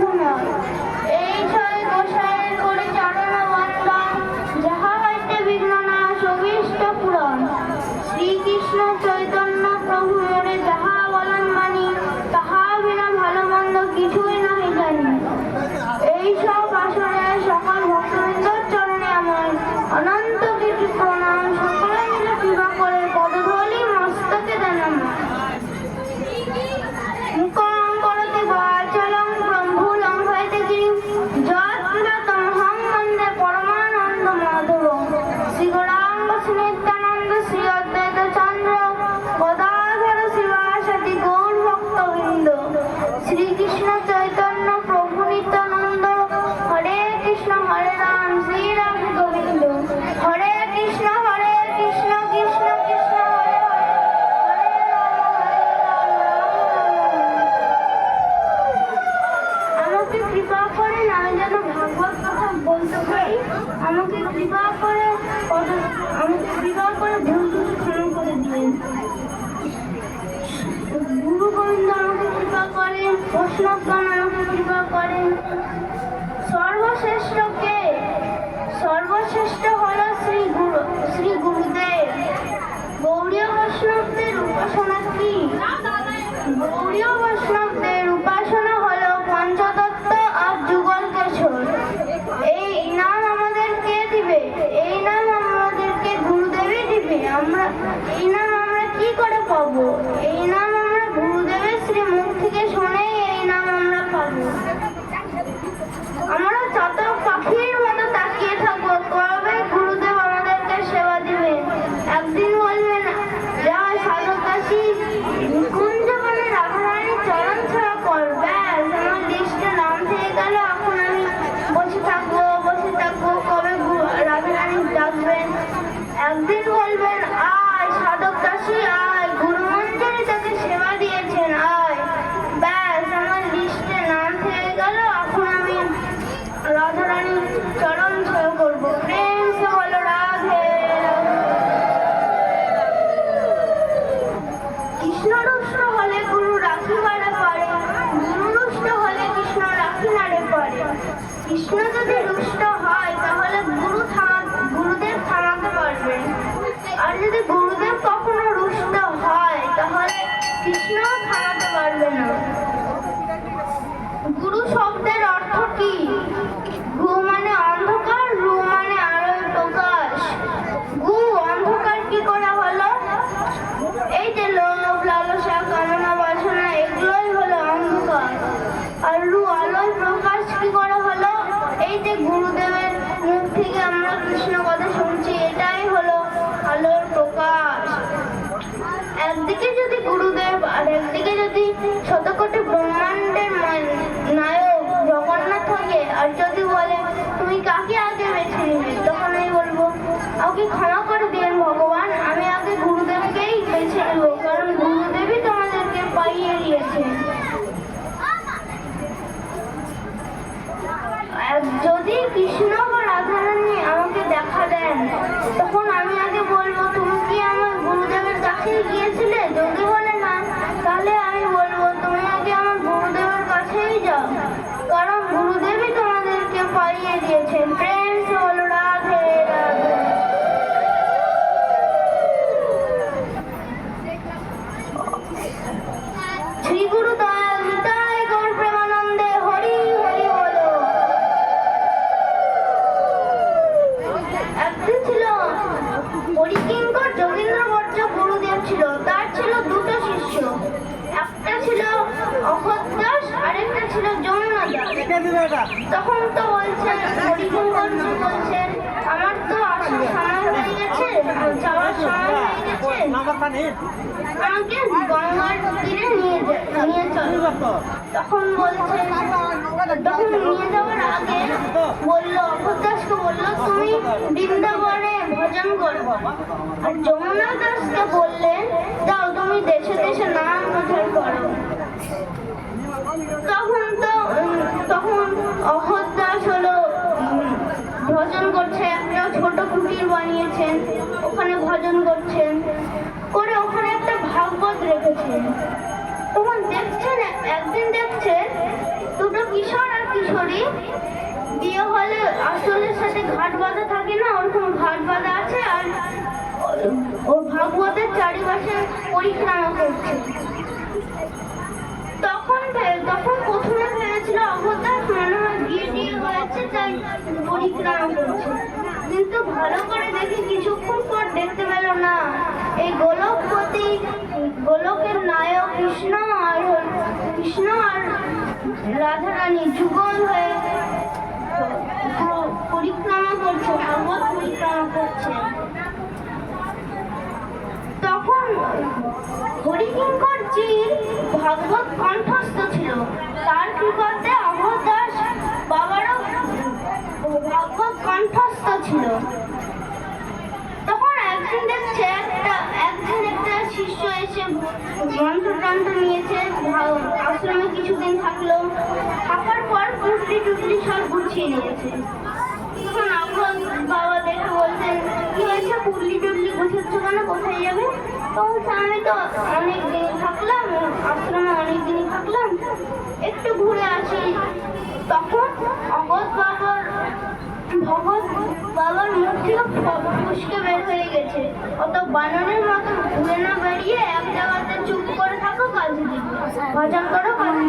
না। আমাকে কৃপা করে আমাকে কৃপা করে ভুল কিছু ক্ষমা করে দিলেন। গুরু গোবিন্দ আমাকে কৃপা করেন বৈষ্ণবগণ আমাকে কৃপা করেন সর্বশ্রেষ্ঠ কে? সর্বশ্রেষ্ঠ হল শ্রী গুরু, শ্রী গুরুদেব। গৌরীয় বৈষ্ণবদের উপাসনা কি? আমরা এই না গুরু রাখি হলে কৃষ্ণ রাখি নাড়ে কৃষ্ণ যদি রুষ্ট হয়, তাহলে গুরু থামা গুরুদেব থামাতে পারবেন আর যদি গুরুদেব কখনো রুষ্ট হয়, তাহলে কৃষ্ণ থামাতে 행복하여 তখন তো বলছেন বলছেন, আমার তো আসার সময় হয়ে গেছে, যাওয়ার সময় হয়ে গেছে। আমাকে গঙ্গার তীরে নিয়ে নিয়ে চল। তখন তখন নিয়ে যাওয়ার আগে বলল অপদাসকে বলল, তুমি বৃন্দাবনে ভজন করব আর যমুনা দাসকে বললেন ওখানে ভজন করছেন, করে ওখানে একটা ভাগবত রেখেছেন। তখন দেখছেন, একদিন দেখছেন, দুটো কিশোর আর কিশোরী বিয়ে হলে আসলের সাথে ঘাট বাঁধা থাকে না, ওরকম ঘাট বাঁধা আছে, আর ও ভাগবতের চারিপাশে পরিক্রমা করছে। তখন তখন প্রথমে ভেবেছিল অবতার মনে হয় বিয়ে দিয়ে হয়েছে, তাই পরিক্রমা করছে। কিন্তু ভালো করে দেখে, কিছুক্ষণ পর দেখতে পেল না। এই গোলকপতি, গোলকের নায়ক কৃষ্ণ আর কৃষ্ণ আর রাধারানী যুগল হয়ে পরিক্রমা করছে, ভাগবত পরিক্রমা করছে। তখন হরিকিঙ্কর জির ভাগবত কণ্ঠস্থ ছিল। তার কৃপাতে অভয় দাস বাবারও ভাগবত কণ্ঠস্থ ছিল। তখন একদিন দেখছে একটা একদিন একটা শিষ্য এসে মন্ত্র টন্ত্র নিয়েছে আশ্রমে কিছুদিন থাকল। থাকার পর পুটলি টুটলি সব গুছিয়ে নিয়েছে। তখন আগ্রহ বাবা দেখে বলছেন কি হয়েছে? পুটলি টুটলি গুছাচ্ছ কেন? কোথায় যাবে? তো বলছে, আমি তো অনেক দিন থাকলাম আশ্রমে অনেক দিনই থাকলাম। একটু ঘুরে আসি। তখন অগত বাবার বাবার মুখ থেকে ফুসকে বের হয়ে গেছে। অত বানরের মতো ঘুরে না বেরিয়ে এক জায়গাতে চুপ করে থাকো কাজ দিবে ভজন করো